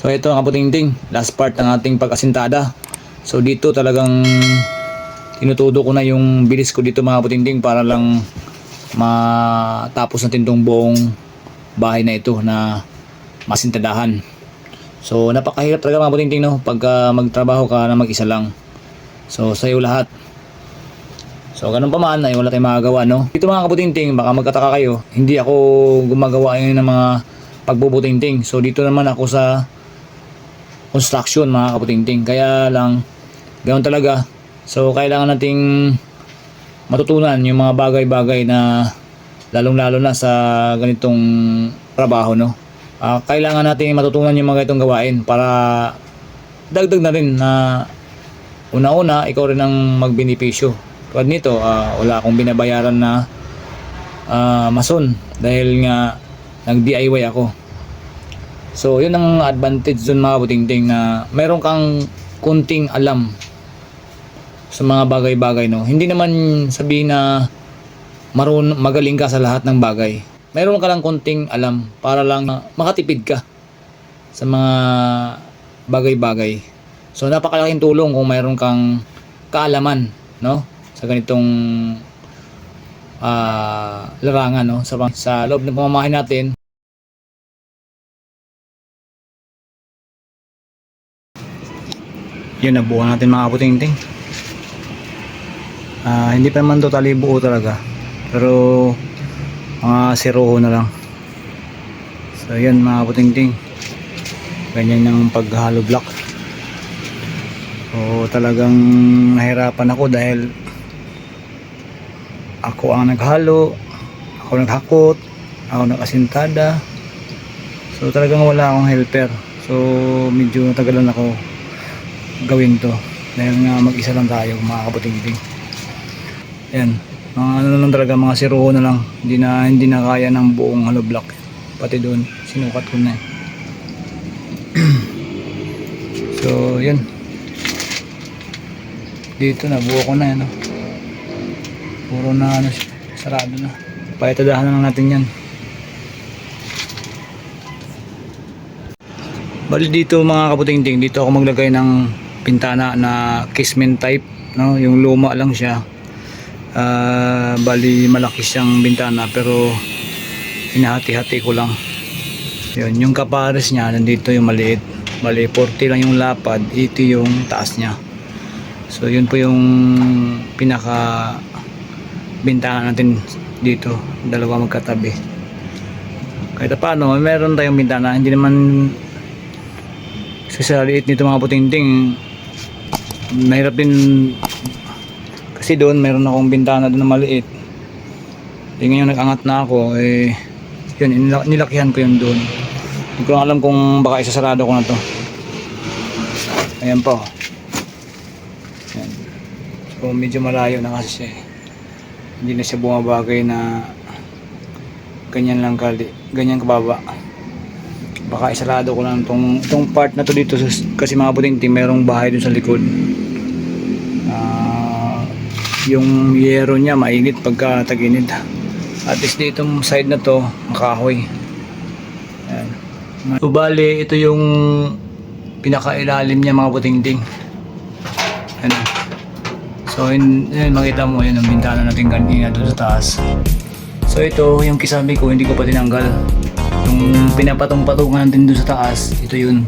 So ito ang kaputingting, last part ng ating pag-asintada. So dito talagang tinutudo ko na yung bilis ko dito mga kaputingting para lang matapos natin tong buong bahay na ito na masintadahan. So napakahirap talaga mga kaputingting no pagka magtrabaho ka na mag-isa lang. So sa'yo lahat. So ganun pa man ay wala tayong magagawa no. Dito mga kaputingting baka magkataka kayo, hindi ako gumagawa ng mga pagbubutingting. So dito naman ako sa construction mga kaputingting. Kaya lang, ganoon talaga. So, kailangan nating matutunan yung mga bagay-bagay na lalong-lalo na sa ganitong trabaho, no? Ah, kailangan nating matutunan yung mga ganitong gawain para dagdag na rin na una-una, ikaw rin ang magbenepisyo. Tulad nito, ah, wala akong binabayaran na ah, mason dahil nga nag-DIY ako. So, yun ang advantage dun mga butingting na meron kang kunting alam sa mga bagay-bagay, no? Hindi naman sabihin na marun magaling ka sa lahat ng bagay. Meron ka lang kunting alam para lang makatipid ka sa mga bagay-bagay. So, napakalaking tulong kung mayroon kang kaalaman, no? Sa ganitong ah larangan, no? Sa, sa loob ng pamamahay natin, yun nabuo natin mga kaputingting. Ah, hindi pa naman totally buo talaga. Pero mga siroho na lang. So yun mga kaputingting. Ganyan yung paghalo block. So talagang nahirapan ako dahil ako ang naghalo ako naghakot ako nakasintada. So talagang wala akong helper. So medyo natagalan ako gawin to. Dahil nga mag-isa lang tayo mga kaputingting. Yan mga ano lang talaga mga siruho na lang. Hindi na hindi na kaya ng buong hollow block. Pati doon sinukat ko na eh. so yun. Dito na buo ko na yan no? puro na ano sarado na. Paitadahan na lang natin yan. Bali dito mga kaputingting, dito ako maglagay ng pintana na casement type, no? Yung luma lang siya. Ah, bali malaki siyang bintana pero hinahati-hati ko lang. Yun, yung kapares niya nandito yung maliit. Bali 40 lang yung lapad, 80 yung taas niya. So yun po yung pinaka bintana natin dito, dalawa magkatabi. Kahit paano, meron tayong bintana, hindi naman sa liit nito mga putingting mahirap din kasi doon meron akong bintana doon na maliit. Eh ngayon nag-angat na ako eh yun nila- nilakihan ko yun doon. Hindi ko alam kung baka isasarado ko na to. Ayan po. Ayan. so medyo malayo na kasi siya eh. hindi na siya bumabagay na ganyan lang kali ganyan kababa baka isarado ko lang tong, tong part na to dito kasi mga putingting merong bahay dun sa likod. Ah, yung yero niya mainit pagka taginid. At least dito side na to makahoy. Ayan. so bali ito yung pinakailalim niya mga putingting. Ano so yun, yun makita mo yun ang bintana natin kanina doon sa taas. So ito yung kisabi ko hindi ko pa tinanggal yung pinapatong-patungan natin doon sa taas ito yun